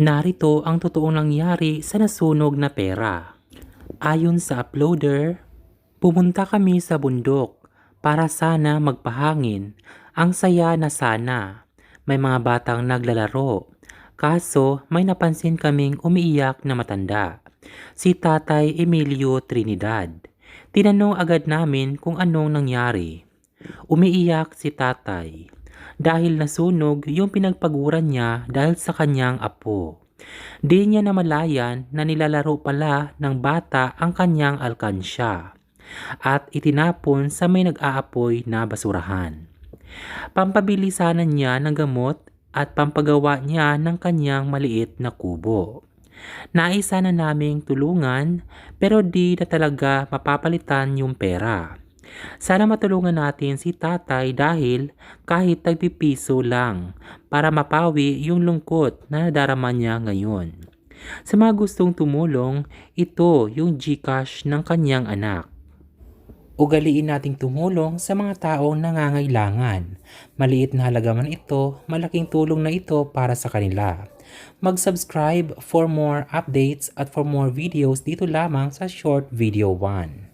Narito ang totoong nangyari sa nasunog na pera. Ayon sa uploader, pumunta kami sa bundok para sana magpahangin. Ang saya na sana. May mga batang naglalaro. Kaso may napansin kaming umiiyak na matanda. Si Tatay Emilio Trinidad. Tinanong agad namin kung anong nangyari. Umiiyak si tatay dahil nasunog yung pinagpaguran niya dahil sa kanyang apo. Di niya namalayan na nilalaro pala ng bata ang kanyang alkansya at itinapon sa may nag-aapoy na basurahan. Pampabili sana niya ng gamot at pampagawa niya ng kanyang maliit na kubo. Naisa na naming tulungan pero di na talaga mapapalitan yung pera. Sana matulungan natin si tatay dahil kahit tagpipiso lang para mapawi yung lungkot na nadarama niya ngayon. Sa mga gustong tumulong, ito yung Gcash ng kanyang anak. Ugaliin nating tumulong sa mga taong nangangailangan. Maliit na halaga man ito, malaking tulong na ito para sa kanila. Mag-subscribe for more updates at for more videos dito lamang sa Short Video 1.